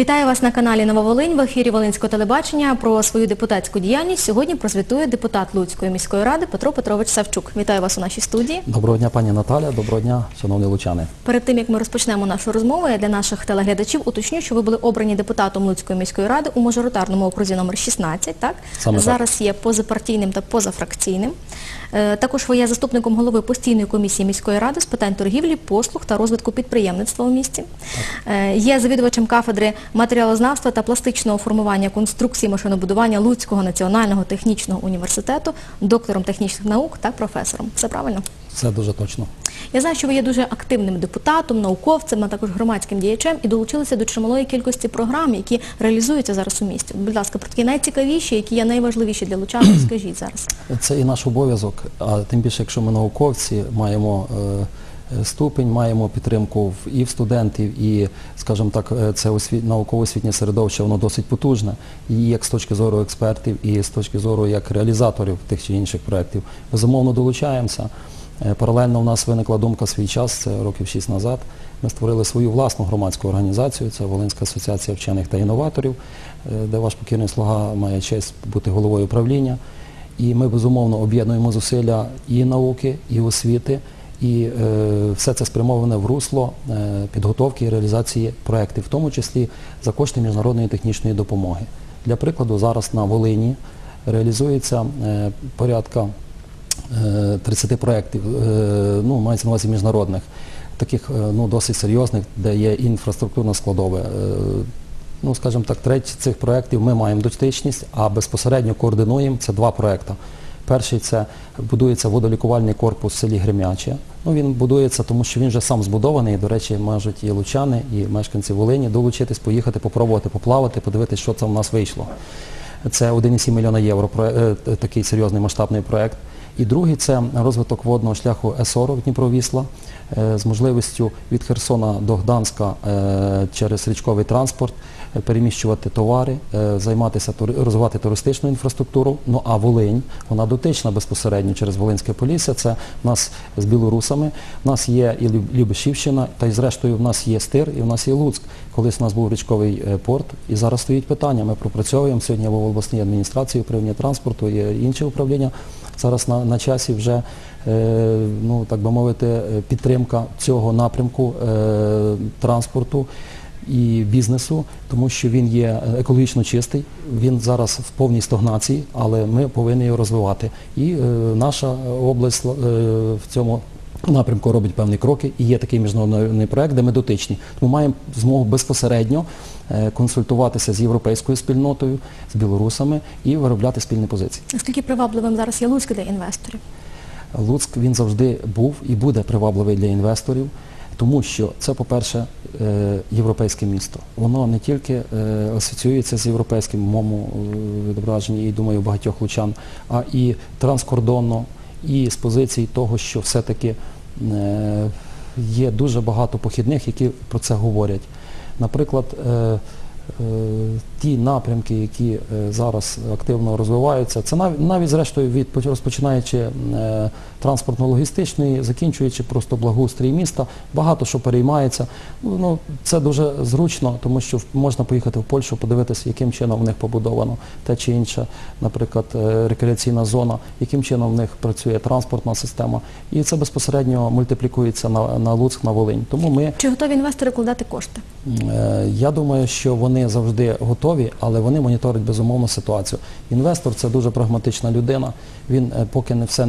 Вітаю вас на каналі Нова Волинь в ефірі Волинського телебачення. Про свою депутатську діяльність сьогодні прозвітує депутат Луцької міської ради Петро Петрович Савчук. Вітаю вас у нашій студії. Доброго дня, пані Наталя, доброго дня, шановні лучани. Перед тим як ми розпочнемо нашу розмову, я для наших телеглядачів уточню, що ви були обрані депутатом Луцької міської ради у мажоритарному окрузі номер 16, так? Саме так. Зараз є позапартійним та позафракційним. Е, Також ви є заступником голови постійної комісії міської ради з питань торгівлі, послуг та розвитку підприємництва у місті. Е, Є завідувачем кафедри матеріалознавства та пластичного формування конструкції машинобудування Луцького національного технічного університету, доктором технічних наук та професором. Все правильно? Це дуже точно. Я знаю, що ви є дуже активним депутатом, науковцем, а також громадським діячем і долучилися до чималої кількості програм, які реалізуються зараз у місті. Будь ласка, про такі найцікавіші, які є найважливіші для лучан, розкажіть зараз. Це і наш обов'язок, а тим більше, якщо ми науковці, маємо е, е, ступень, маємо підтримку і в студентів, і, скажімо так, е, це освіт, науково-освітнє середовище, воно досить потужне, і як з точки зору експертів, і з точки зору як реалізаторів тих чи інших проєктів. Безумовно, долучаємося. Е, Паралельно в нас виникла думка свій час, це років 6 назад. Ми створили свою власну громадську організацію, це Волинська асоціація вчених та інноваторів, де ваш покірний слуга має честь бути головою правління. І ми безумовно об'єднуємо зусилля і науки, і освіти, і е, все це спрямоване в русло е, підготовки і реалізації проєктів, в тому числі за кошти міжнародної технічної допомоги. Для прикладу, зараз на Волині реалізується е, порядка е, 30 проєктів, е, ну, мається на увазі міжнародних, таких е, ну, досить серйозних, де є інфраструктурне складове. Е, Ну, скажімо так, треть цих проєктів ми маємо дотичність, а безпосередньо координуємо це два проєкти. Перший це будується водолікувальний корпус в селі Гремяче. Ну, він будується, тому що він вже сам збудований. І, до речі, можуть і лучани, і мешканці Волині долучитись, поїхати, попробувати, поплавати, подивитися, що це у нас вийшло. Це 1,7 мільйона євро е, такий серйозний масштабний проєкт. І другий це розвиток водного шляху Е40 Дніпро-Вісла е, з можливістю від Херсона до Гданська е, через річковий транспорт е, переміщувати товари, займатися розвивати туристичну інфраструктуру. Ну а Волинь, вона дотична безпосередньо через Волинське Полісся. Це в нас з білорусами. В нас є і Любешівщина, та й зрештою в нас є Стир і в нас є Луцьк. Колись у нас був річковий порт, і зараз стоїть питання. Ми пропрацьовуємо сьогодні в обласній адміністрації управління транспорту і інші управління. Зараз на часі вже, е, ну так би мовити, підтримка цього напрямку е, транспорту і бізнесу, тому що він є екологічно чистий, він зараз в повній стагнації, але ми повинні його розвивати. І е, наша область в цьому напрямку робить певні кроки, і є такий міжнародний проект, де ми дотичні. Тому маємо змогу безпосередньо е, консультуватися з європейською спільнотою, з білорусами і виробляти спільні позиції. Наскільки привабливим зараз є Луцьк для інвесторів? Луцьк він завжди був і буде привабливий для інвесторів, тому що це, по-перше, е, європейське місто. Воно не тільки е, асоціюється з європейським в моєму е, відображенні, і думаю, багатьох лучан, а і транскордонно, і з позиції того, що все-таки е, є дуже багато похідних, які про це говорять. Наприклад, е, е, ті напрямки, які е, зараз активно розвиваються, це навіть, навіть зрештою від розпочинаючи е, транспортно-логістичної, закінчуючи просто благоустрій міста, багато що переймається. Ну, ну, це дуже зручно, тому що можна поїхати в Польщу, подивитися, яким чином в них побудовано те чи інше, наприклад, е, рекреаційна зона, яким чином в них працює транспортна система. І це безпосередньо мультиплікується на, на Луцьк, на Волинь. Тому ми Чи готові інвестори вкладати кошти? Я думаю, що вони завжди готові, але вони моніторять безумовно ситуацію. Інвестор це дуже прагматична людина. Він е, поки не все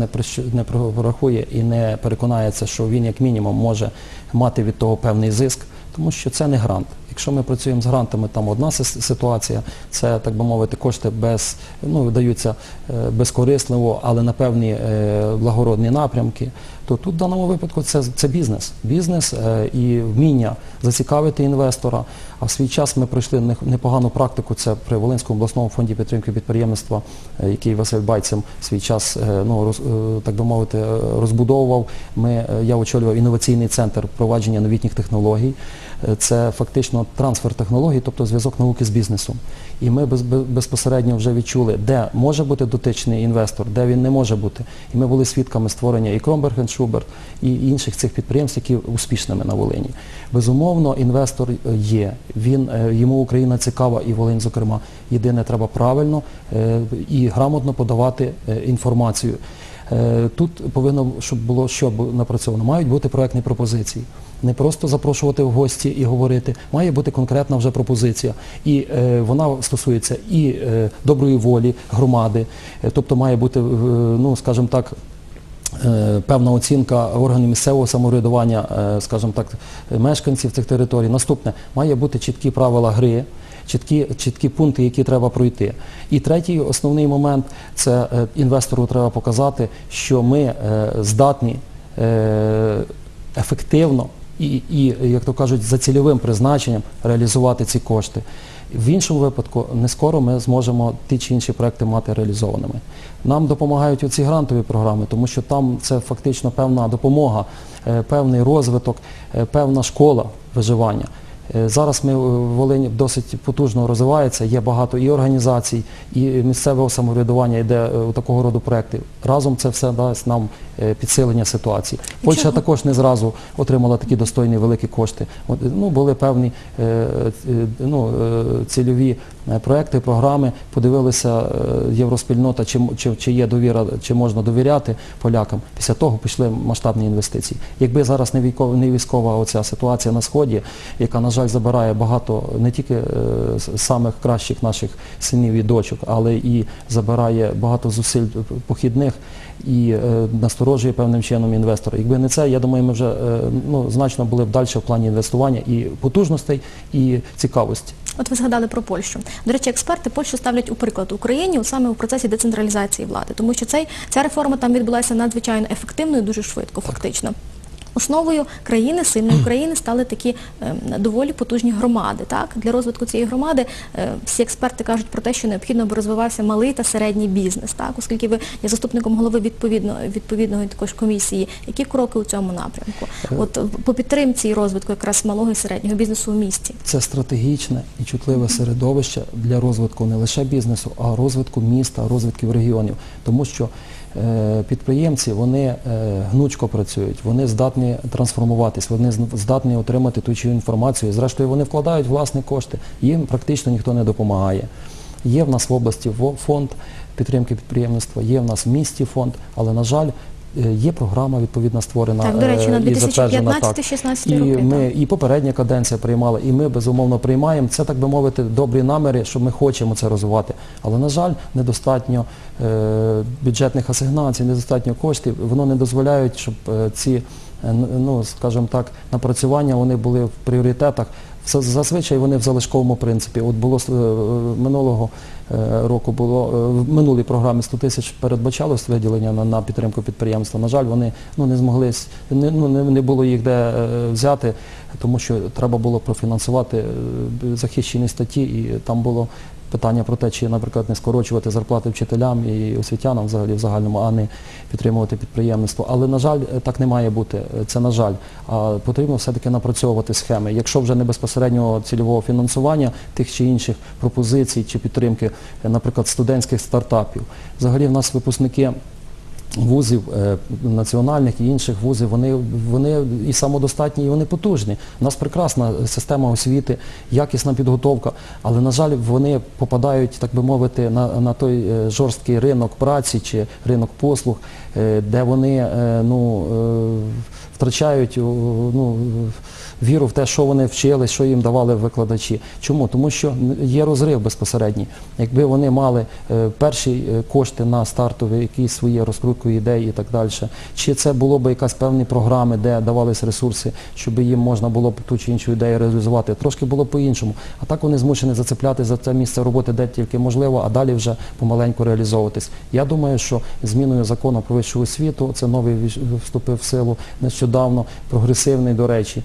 не прорахує і не переконається, що він як мінімум може мати від того певний зиск, тому що це не грант. Якщо ми працюємо з грантами, там одна ситуація, це так би мовити, кошти без ну видаються е, безкорисливо, але на певні е, благородні напрямки. То тут в даному випадку це, це бізнес. Бізнес е, і вміння зацікавити інвестора. А в свій час ми пройшли непогану практику. Це при Волинському обласному фонді підтримки підприємництва, е, який Василь Байцем в свій час е, ну, роз, е, так би мовити, розбудовував. Ми, я очолював інноваційний центр впровадження новітніх технологій. це фактично трансфер технологій, тобто зв'язок науки з бізнесом. І ми без- без- безпосередньо вже відчули, де може бути дотичний інвестор, де він не може бути. І ми були свідками створення і Кромберг Шуберт, і інших цих підприємств, які успішними на Волині. Безумовно, інвестор є. Він е, йому Україна цікава, і Волинь, зокрема. Єдине, треба правильно е, і грамотно подавати е, інформацію. Е, Тут повинно, щоб було що напрацьовано. Мають бути проектні пропозиції. Не просто запрошувати в гості і говорити, має бути конкретна вже пропозиція. І е, вона стосується і е, доброї волі громади, е, тобто має бути, е, ну скажімо так, е, певна оцінка органів місцевого самоврядування, скажімо так, мешканців цих територій. Наступне, має бути чіткі правила гри, чіткі, чіткі пункти, які треба пройти. І третій основний момент це е, інвестору треба показати, що ми е, здатні е, ефективно і, і, як то кажуть, за цільовим призначенням реалізувати ці кошти. В іншому випадку не скоро ми зможемо ті чи інші проекти мати реалізованими. Нам допомагають оці грантові програми, тому що там це фактично певна допомога, певний розвиток, певна школа виживання. Е, Зараз ми Волинь досить потужно розвивається, є багато і організацій, і місцевого самоврядування йде е, у такого роду проекти. Разом це все дасть нам е, підсилення ситуації. Польща чого? також не зразу отримала такі достойні великі кошти. Ну, були певні е, е, ну, цільові проекти, програми, подивилися євроспільнота, чи, чи, чи є довіра, чи можна довіряти полякам. Після того пішли масштабні інвестиції. Якби зараз не військова, не військова оця ситуація на сході, яка на жаль забирає багато не тільки самих кращих наших синів і дочок, але і забирає багато зусиль похідних і е, насторожує певним чином інвестора. Якби не це, я думаю, ми вже е, ну, значно були б далі в плані інвестування і потужностей, і цікавості. От ви згадали про Польщу. До речі, експерти Польщу ставлять у приклад Україні саме у процесі децентралізації влади, тому що цей, ця реформа там відбулася надзвичайно ефективно і дуже швидко, фактично. Основою країни, сильної України, стали такі ем, доволі потужні громади. Так? Для розвитку цієї громади е, всі експерти кажуть про те, що необхідно, аби розвивався малий та середній бізнес. Так? Оскільки ви є заступником голови відповідно, відповідної також комісії, які кроки у цьому напрямку? От е, по підтримці і розвитку якраз малого і середнього бізнесу у місті. Це стратегічне і чутливе середовище для розвитку не лише бізнесу, а розвитку міста, розвитків регіонів. Тому що підприємці вони е, гнучко працюють, вони здатні трансформуватись, вони здатні отримати ту чи інформацію. Зрештою, вони вкладають власні кошти, їм практично ніхто не допомагає. Є в нас в області фонд підтримки підприємництва, є в нас в місті фонд, але, на жаль, е, є програма відповідна створена Так, до речі, на е, і затверджена, так. 2015-16 І ми і попередня каденція приймала, і ми безумовно приймаємо. Це так би мовити, добрі наміри, що ми хочемо це розвивати. Але на жаль, недостатньо е, бюджетних асигнацій, недостатньо коштів. Воно не дозволяють, щоб е, ці, е, ну скажімо так, напрацювання вони були в пріоритетах. Зазвичай вони в залишковому принципі. От було е, минулого е, року було е, в минулій програмі 100 тисяч передбачалось виділення на, на підтримку підприємства. На жаль, вони ну, не змогли, не, ну, не, було їх де взяти, тому що треба було профінансувати захищені статті, і там було питання про те, чи, наприклад, не скорочувати зарплати вчителям і освітянам взагалі в загальному, а не підтримувати підприємництво. Але, на жаль, так не має бути. Це на жаль. А потрібно все-таки напрацьовувати схеми. Якщо вже не безпосереднього цільового фінансування тих чи інших пропозицій чи підтримки, наприклад, студентських стартапів. Взагалі в нас випускники вузів е, національних і інших вузів, вони, вони і самодостатні, і вони потужні. У нас прекрасна система освіти, якісна підготовка, але, на жаль, вони попадають, так би мовити, на, на той е, жорсткий ринок праці чи ринок послуг, е, де вони ну, втрачають ну, віру в те, що вони вчили, що їм давали викладачі. Чому? Тому що є розрив безпосередній. Якби вони мали е, перші е, кошти на стартові якісь свої розкрутку ідей і так далі, чи це було б якась певні програми, де давались ресурси, щоб їм можна було б ту чи іншу ідею реалізувати, трошки було по-іншому. А так вони змушені зацепляти за це місце роботи, де тільки можливо, а далі вже помаленьку реалізовуватись. Я думаю, що зміною закону про вищу освіту, це новий вступив в силу, нещодавно, прогресивний, до речі,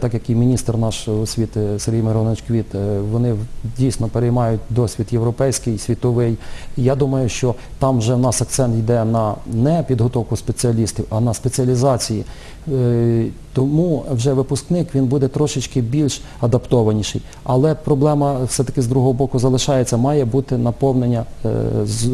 так як і міністр наш освіти Сергій Миронович Квіт, е, вони дійсно переймають досвід європейський, світовий. Я думаю, що там вже в нас акцент йде на не підготовку спеціалістів, а на спеціалізації. Е, Тому вже випускник він буде трошечки більш адаптованіший. Але проблема все-таки з другого боку залишається, має бути наповнення е, е,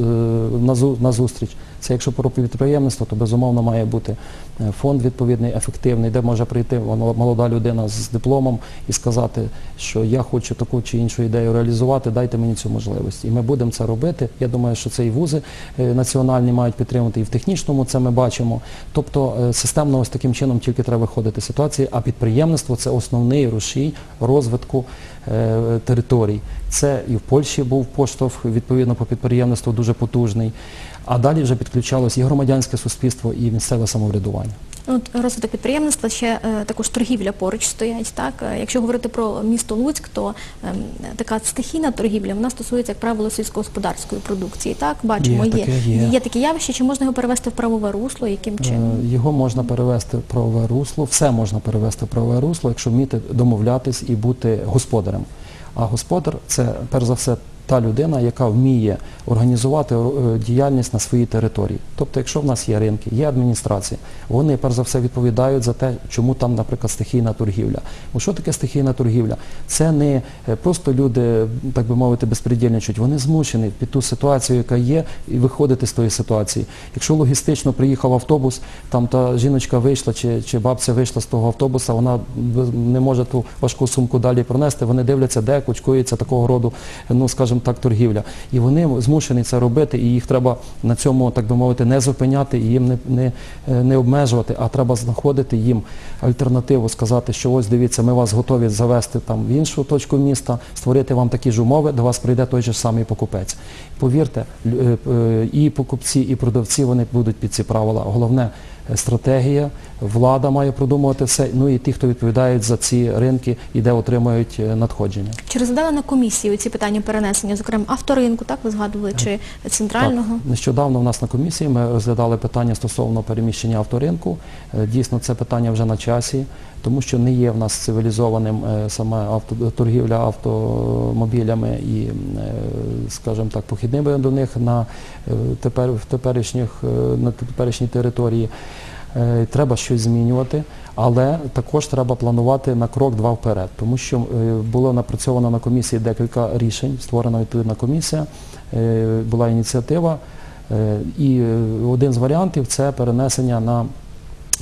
на зустріч. Це якщо про підприємництво, то безумовно має бути е, фонд відповідний, ефективний, де може прийти молода людина з дипломом і сказати, що я хочу таку чи іншу ідею реалізувати, дайте мені цю можливість. І ми будемо це робити. Я думаю, що це і вузи е, національні мають підтримати, і в технічному це ми бачимо. Тобто е, системно ось таким чином тільки треба виходити з ситуації, а підприємництво це основний рушій розвитку територій. Це і в Польщі був поштовх відповідно по підприємництву дуже потужний. А далі вже підключалось і громадянське суспільство, і місцеве самоврядування. От розвиток підприємництва ще е, також торгівля поруч стоять. Так? Е, Якщо говорити про місто Луцьк, то ем, така стихійна торгівля, вона стосується, як правило, сільськогосподарської продукції. Так, бачимо, Є таке, є. такі явища, чи можна його перевести в правове русло, яким чином? Е, Його можна перевести в правове русло, все можна перевести в правове русло, якщо вміти домовлятись і бути господарем. А господар це перш за все та людина, яка вміє організувати е, діяльність на своїй території. Тобто, якщо в нас є ринки, є адміністрація, вони перш за все відповідають за те, чому там, наприклад, стихійна торгівля. Бо що таке стихійна торгівля? Це не е, просто люди, так би мовити, безпредельничають. Вони змушені під ту ситуацію, яка є, і виходити з тої ситуації. Якщо логістично приїхав автобус, там та жіночка вийшла чи, чи бабця вийшла з того автобуса, вона не може ту важку сумку далі пронести. Вони дивляться, де кучкується такого роду, ну скажімо так, торгівля. І вони змушені це робити, і їх треба на цьому, так би мовити, не зупиняти і їм не, не, е, не обмежувати, а треба знаходити їм альтернативу, сказати, що ось дивіться, ми вас готові завести там в іншу точку міста, створити вам такі ж умови, до вас прийде той же самий покупець. Повірте, е, е, і покупці, і продавці вони будуть під ці правила. Головне стратегія, влада має продумувати все. Ну і ті, хто відповідають за ці ринки і де отримують е, надходження. Чи розглядали на комісії ці питання перенесення, зокрема авторинку, так ви згадували, чи центрального? Так, нещодавно в нас на комісії ми розглядали питання стосовно переміщення авторинку. Е, Дійсно, це питання вже на часі, тому що не є в нас цивілізованим е, саме авто, торгівля автомобілями і, скажімо так, похідними до них на тепер в теперішніх на теперішній території. Е, Треба щось змінювати, але також треба планувати на крок два вперед, тому що е, було напрацьовано на комісії декілька рішень, створена відповідна комісія, е, була ініціатива, і один з варіантів це перенесення на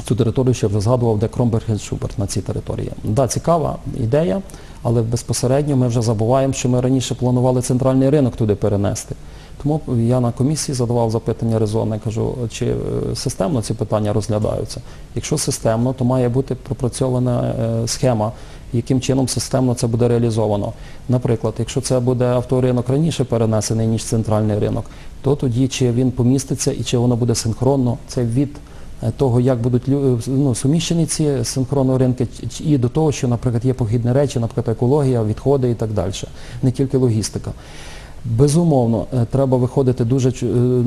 цю територію, що вже згадував, де Кромберг і Шуберт на цій території. Да, цікава ідея, але безпосередньо ми вже забуваємо, що ми раніше планували центральний ринок туди перенести. Тому я на комісії задавав запитання резонне, кажу, чи е, системно ці питання розглядаються. Якщо системно, то має бути пропрацьована е, схема, яким чином системно це буде реалізовано. Наприклад, якщо це буде авторинок раніше перенесений, ніж центральний ринок, то тоді чи він поміститься і чи воно буде синхронно, це від е, того, як будуть ну, суміщені ці синхронно ринки, і до того, що, наприклад, є похідні речі, наприклад, екологія, відходи і так далі, не тільки логістика. Безумовно, е, треба виходити дуже е,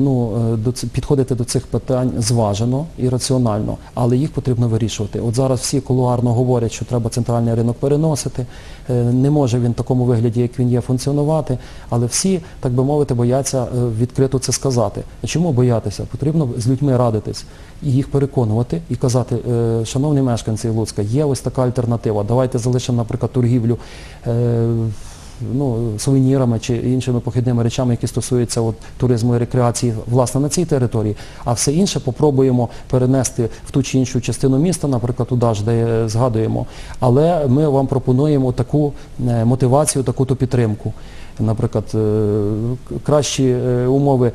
ну, е, підходити до цих питань зважено і раціонально, але їх потрібно вирішувати. От зараз всі кулуарно говорять, що треба центральний ринок переносити. Не може він в такому вигляді, як він є, функціонувати, але всі, так би мовити, бояться відкрито це сказати. Чому боятися? Потрібно з людьми радитись і їх переконувати і казати, шановні мешканці Луцька, є ось така альтернатива. Давайте залишимо, наприклад, торгівлю. Ну, сувенірами чи іншими похідними речами, які стосуються от, туризму і рекреації власне на цій території, а все інше попробуємо перенести в ту чи іншу частину міста, наприклад, туди ж, де е, згадуємо. Але ми вам пропонуємо таку е, мотивацію, таку-то підтримку. Наприклад, е, кращі е, умови е,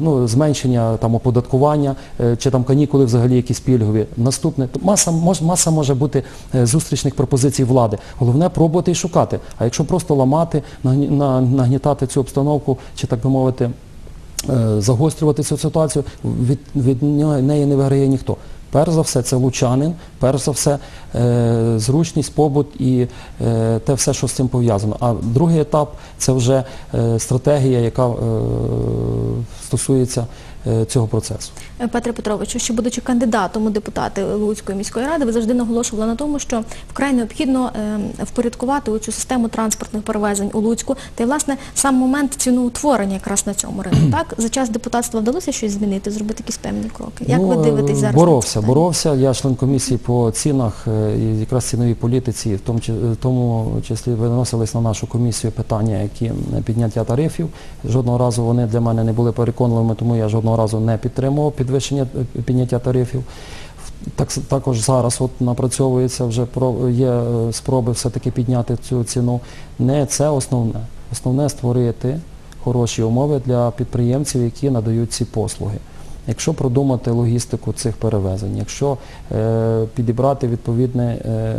ну, зменшення там, оподаткування чи там канікули взагалі якісь пільгові. Наступне маса, маса може бути зустрічних пропозицій влади. Головне пробувати і шукати. А якщо просто ламати, нагнітати цю обстановку, чи так би мовити, загострювати цю ситуацію, від, від неї не виграє ніхто. Перш за все, це лучанин, перш за все, е, зручність, побут і е, те все, що з цим пов'язано. А другий етап це вже е, стратегія, яка стосується цього процесу. Е, Петре Петровичу, ще будучи кандидатом у депутати Луцької міської ради, ви завжди наголошували на тому, що вкрай необхідно е, впорядкувати цю систему транспортних перевезень у Луцьку. Та й власне сам момент ціноутворення якраз на цьому ринку. Так за час депутатства вдалося щось змінити, зробити якісь певні кроки. Як Ну, ви дивитесь е, зараз? Боровся, на боровся. Я член комісії по цінах е, і якраз ціновій політиці, в тому, в тому числі виносились на нашу комісію питання, які е, підняття тарифів. Жодного разу вони для мене не були переконливими, тому я жодного разу не підтримував підвищення е, підняття тарифів. Так, також зараз от напрацьовується вже є е, спроби все-таки підняти цю ціну. Не це основне. Основне створити хороші умови для підприємців, які надають ці послуги. Якщо продумати логістику цих перевезень, якщо е, підібрати відповідний, е,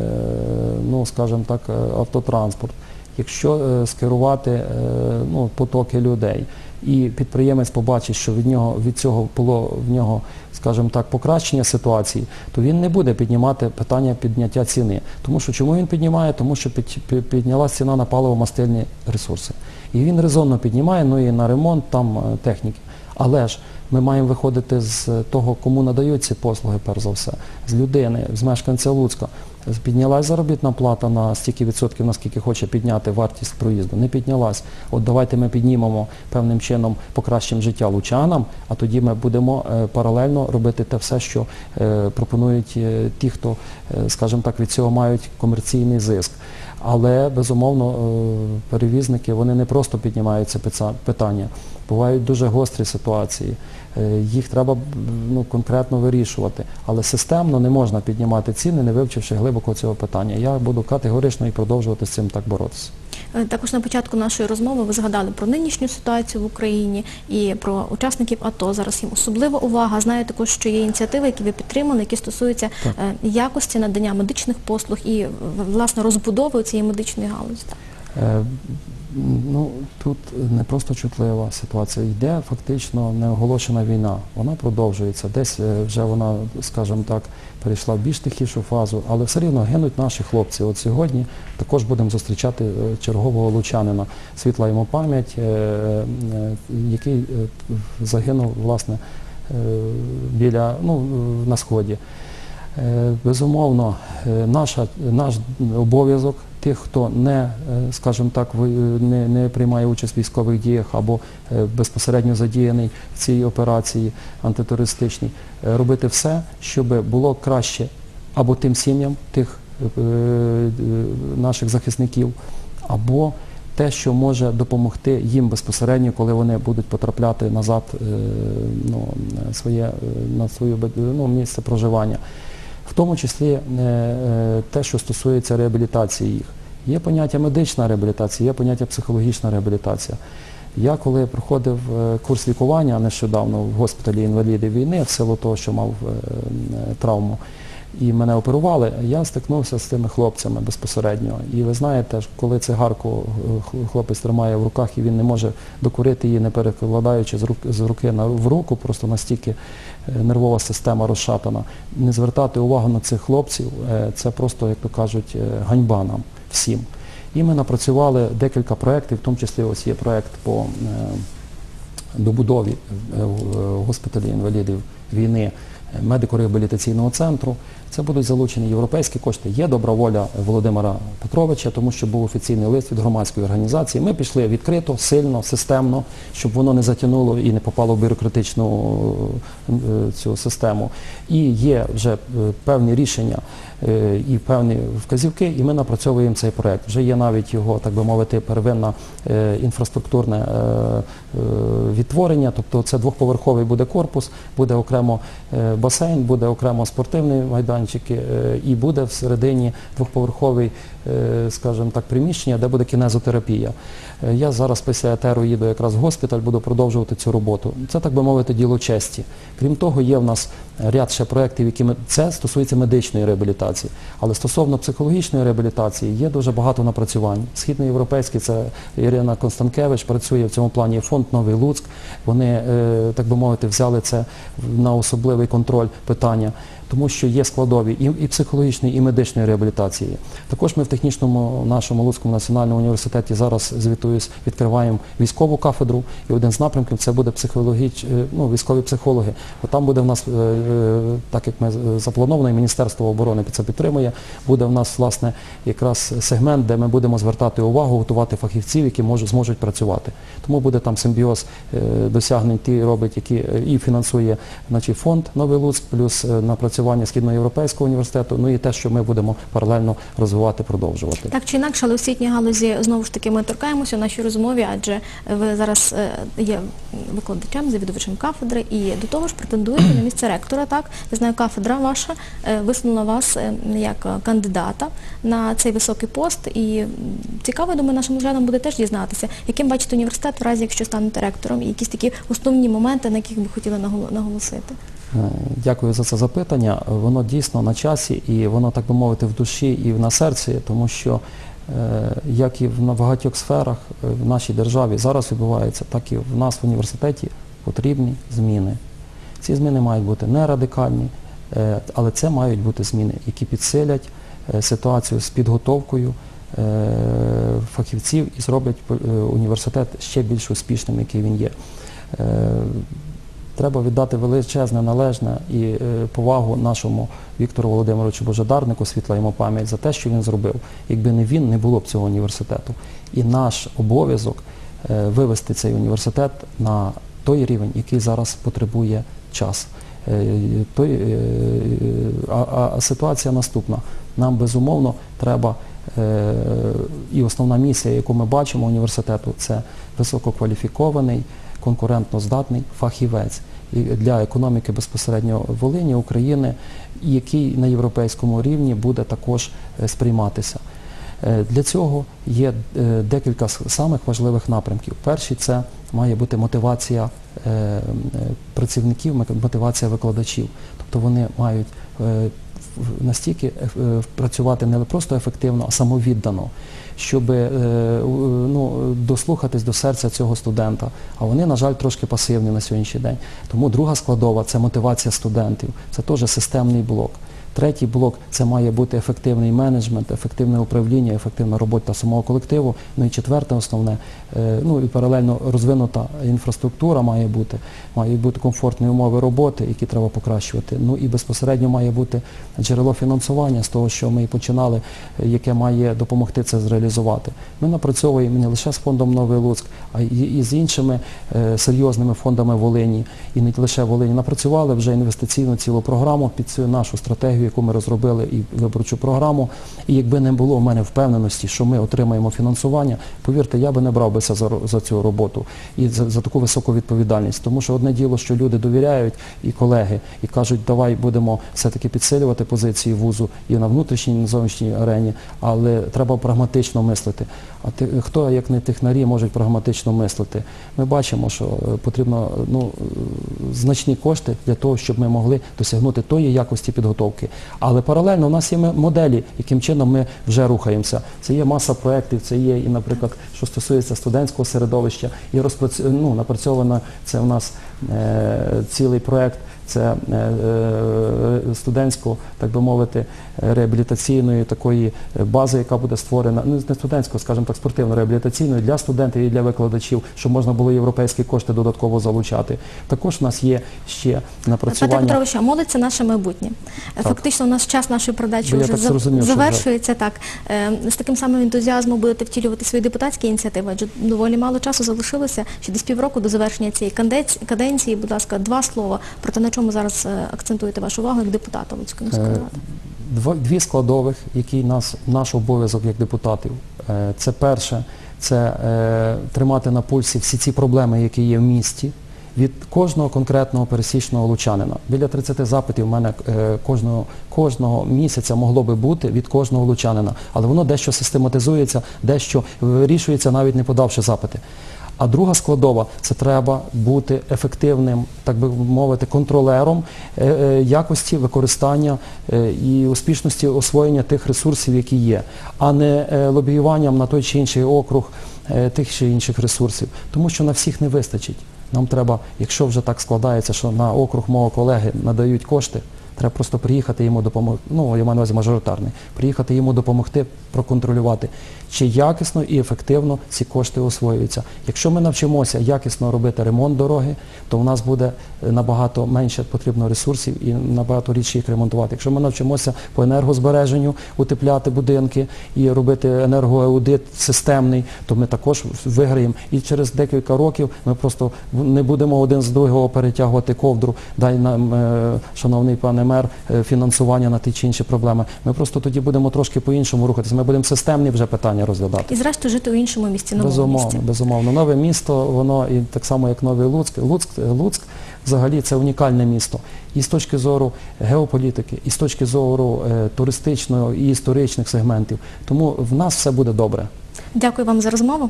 ну скажімо так, е, автотранспорт, якщо е, скерувати е, ну, потоки людей, і підприємець побачить, що від нього від цього було в нього, скажімо так, покращення ситуації, то він не буде піднімати питання підняття ціни. Тому що чому він піднімає? Тому що під, під, піднялася ціна на паливо-мастильні ресурси. І він резонно піднімає, ну і на ремонт там е, техніки. Але ж ми маємо виходити з того, кому надають ці послуги, перш за все, з людини, з мешканця Луцька. Піднялась заробітна плата на стільки відсотків, наскільки хоче підняти вартість проїзду. Не піднялась. От давайте ми піднімемо певним чином, покращимо життя лучанам, а тоді ми будемо е, паралельно робити те все, що е, пропонують е, ті, хто, скажімо так, від цього мають комерційний зиск. Але безумовно перевізники вони не просто піднімають це питання. Бувають дуже гострі ситуації. Е, Їх треба ну, конкретно вирішувати. Але системно не можна піднімати ціни, не вивчивши глибоко цього питання. Я буду категорично і продовжувати з цим так боротися. Е, Також на початку нашої розмови ви згадали про нинішню ситуацію в Україні і про учасників АТО. Зараз їм особлива увага. Знаю також, що є ініціативи, які ви підтримали, які стосуються Так. е, якості надання медичних послуг і власне розбудови цієї медичної галузі. Ну, тут не просто чутлива ситуація. Йде фактично неоголошена війна. Вона продовжується. Десь е, вже вона, скажімо так, перейшла в більш тихішу фазу, але все рівно гинуть наші хлопці. От сьогодні також будемо зустрічати е, чергового лучанина, світла йому пам'ять, е, який загинув, власне, біля, ну, на сході. Безумовно, наша, наш обов'язок тих, хто не, е, скажімо так, не, не приймає участь в військових діях або е, безпосередньо задіяний в цій операції антитерористичній, е, робити все, щоб було краще або тим сім'ям тих наших захисників, або те, що може допомогти їм безпосередньо, коли вони будуть потрапляти назад ну, своє, на своє ну, місце проживання. В тому числі те, що стосується реабілітації їх. Є поняття медична реабілітація, є поняття психологічна реабілітація. Я коли проходив е, курс лікування нещодавно в госпіталі інвалідів війни, в силу того, що мав е, е, травму, і мене оперували, я стикнувся з тими хлопцями безпосередньо. І ви знаєте, коли цигарку хлопець тримає в руках і він не може докурити її, не перекладаючи з руки, в руку, просто настільки нервова система розшатана. Не звертати увагу на цих хлопців, це просто, як то кажуть, ганьба нам всім. І ми напрацювали декілька проєктів, в тому числі ось є проєкт по е, добудові е, е, госпіталі інвалідів війни медико-реабілітаційного центру. Це будуть залучені європейські кошти. Є добра воля Володимира Петровича, тому що був офіційний лист від громадської організації. Ми пішли відкрито, сильно, системно, щоб воно не затягнуло і не попало в бюрократичну е, цю систему. І є вже е, певні рішення е, і певні вказівки, і ми напрацьовуємо цей проект. Вже є навіть його, так би мовити, первинне е, інфраструктурне відтворення. Тобто це двохповерховий буде корпус, буде окремо басейн, буде окремо спортивні майданчики е, і буде всередині двохповерховий, е, скажімо так, приміщення, де буде кінезотерапія. Е, Я зараз після етеру їду якраз в госпіталь, буду продовжувати цю роботу. Це, так би мовити, діло честі. Крім того, є в нас ряд ще проєктів, які ми... це стосується медичної реабілітації. Але стосовно психологічної реабілітації є дуже багато напрацювань. Східноєвропейський, це Ірина Констанкевич, працює в цьому плані фонд Новий Луцьк. Вони, так би мовити, взяли це на особливий контроль питання. Тому що є складові і, і психологічної, і медичної реабілітації. Також ми в технічному нашому Луцькому національному університеті зараз звітуюсь, відкриваємо військову кафедру, і один з напрямків це буде психологіч, е, ну, військові психологи. Бо там буде в нас, е, е, так як ми заплановано, і Міністерство оборони це підтримує, буде в нас власне якраз сегмент, де ми будемо звертати увагу, готувати фахівців, які можуть, зможуть працювати. Тому буде там симбіоз досягнень ті робить, які і фінансує значить, фонд Новий Луцьк, плюс е, напрацювання Східноєвропейського університету, ну і те, що ми будемо паралельно розвивати, продовжувати. Так чи інакше, але у освітній галузі знову ж таки ми торкаємося в нашій розмові, адже ви зараз е, є викладачем, завідувачем кафедри і до того ж претендуєте на місце ректора. Так я знаю, кафедра ваша е, висунула вас е, як кандидата на цей високий пост. І цікаво, думаю, нашим глядачам буде теж дізнатися, яким бачите університет в разі, якщо станете ректором, і якісь такі основні моменти, на яких би хотіли наголосити. Е, Дякую за це запитання. Воно дійсно на часі і воно, так би мовити, в душі і на серці, тому що е, як і в багатьох сферах е, в нашій державі зараз відбувається, так і в нас в університеті потрібні зміни. Ці зміни мають бути не радикальні, але це мають бути зміни, які підсилять ситуацію з підготовкою фахівців і зроблять університет ще більш успішним, який він є. Треба віддати величезне належне і е, повагу нашому Віктору Володимировичу Божедарнику, світла йому пам'ять, за те, що він зробив. Якби не він, не було б цього університету. І наш обов'язок е, вивести цей університет на той рівень, який зараз потребує час. Е, той, а, а, ситуація наступна. Нам безумовно треба і основна місія, яку ми бачимо університету, це висококваліфікований, конкурентноздатний фахівець і для економіки безпосередньо Волині, України, який на європейському рівні буде також е, сприйматися. Е, Для цього є е, декілька самих важливих напрямків. Перший це має бути мотивація працівників, мотивація викладачів. Тобто вони мають настільки е, працювати не просто ефективно, а самовіддано, щоб е, ну, дослухатись до серця цього студента. А вони, на жаль, трошки пасивні на сьогоднішній день. Тому друга складова це мотивація студентів. Це теж системний блок. Третій блок це має бути ефективний менеджмент, ефективне управління, ефективна робота самого колективу. Ну і четверте основне, е, ну і паралельно розвинута інфраструктура має бути, мають бути комфортні умови роботи, які треба покращувати. Ну і безпосередньо має бути джерело фінансування з того, що ми і починали, е, яке має допомогти це зреалізувати. Ми напрацьовуємо не лише з фондом Новий Луцьк, а і, з іншими е, серйозними фондами Волині, і не лише Волині. Напрацювали вже інвестиційну цілу програму під цю нашу стратегію, яку ми розробили, і виборчу програму. І якби не було в мене впевненості, що ми отримаємо фінансування, повірте, я би не брав би за, за цю роботу і за, за таку високу відповідальність. Тому що одне діло, що люди довіряють і колеги, і кажуть, давай будемо все-таки підсилювати позиції вузу і на внутрішній, і на зовнішній арені, але треба прагматично мислити. А ти, хто, як не технарі, можуть прагматично мислити? Ми бачимо, що е, потрібно ну, е, значні кошти для того, щоб ми могли досягнути тої якості підготовки. Але паралельно у нас є моделі, яким чином ми вже рухаємося. Це є маса проєктів, це є і, наприклад, що стосується студентського середовища, і розпрацю... ну, напрацьовано це у нас е, цілий проєкт. Це е, е, так би мовити, реабілітаційної такої бази, яка буде створена, ну не студентського, скажімо так, спортивно-реабілітаційної для студентів і для викладачів, щоб можна було європейські кошти додатково залучати. Також у нас є ще Петро напрацювання. Петрович, а молодь це наше майбутнє. Е, Фактично, у нас час нашої передачі Бо вже так зрозумів, завершується. Так Е, з таким самим ентузіазмом будете втілювати свої депутатські ініціативи, адже доволі мало часу залишилося, ще десь півроку до завершення цієї каденції. Будь ласка, два слова про те, на чому зараз е, акцентуєте вашу увагу як депутата Луцької міської Е, ради. Дві складових, які нас, наш обов'язок як депутатів. Е, Це перше, це тримати на пульсі всі ці проблеми, які є в місті, від кожного конкретного пересічного лучанина. Біля 30 запитів в мене кожного, кожного місяця могло би бути від кожного лучанина, але воно дещо систематизується, дещо вирішується, навіть не подавши запити. А друга складова це треба бути ефективним, так би мовити, контролером е, е, якості використання е, і успішності освоєння тих ресурсів, які є, а не лобіюванням на той чи інший округ тих чи інших ресурсів, тому що на всіх не вистачить. Нам треба, якщо вже так складається, що на округ мого колеги надають кошти, треба просто приїхати йому допомогти, ну я маю на увазі мажоритарний, приїхати йому допомогти проконтролювати, чи якісно і ефективно ці кошти освоюються. Якщо ми навчимося якісно робити ремонт дороги, то в нас буде е, набагато менше потрібно ресурсів і набагато рідше їх ремонтувати. Якщо ми навчимося по енергозбереженню утепляти будинки і робити енергоаудит системний, то ми також виграємо. І через декілька років ми просто не будемо один з другого перетягувати ковдру, дай нам, е, шановний пане мер, е, фінансування на ті чи інші проблеми. Ми просто тоді будемо трошки по-іншому рухатися. Ми будемо системні вже питання розглядати. І зрештою жити у іншому місті, новому Безумовно, місті. безумовно. Нове місто, воно і так само, як Новий Луцьк. Луцьк, Луцьк взагалі це унікальне місто. І з точки зору геополітики, і з точки зору е, туристичного і історичних сегментів. Тому в нас все буде добре. Дякую вам за розмову.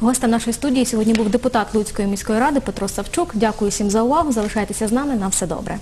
Гостем нашої студії сьогодні був депутат Луцької міської ради Петро Савчук. Дякую всім за увагу. Залишайтеся з нами. На все добре.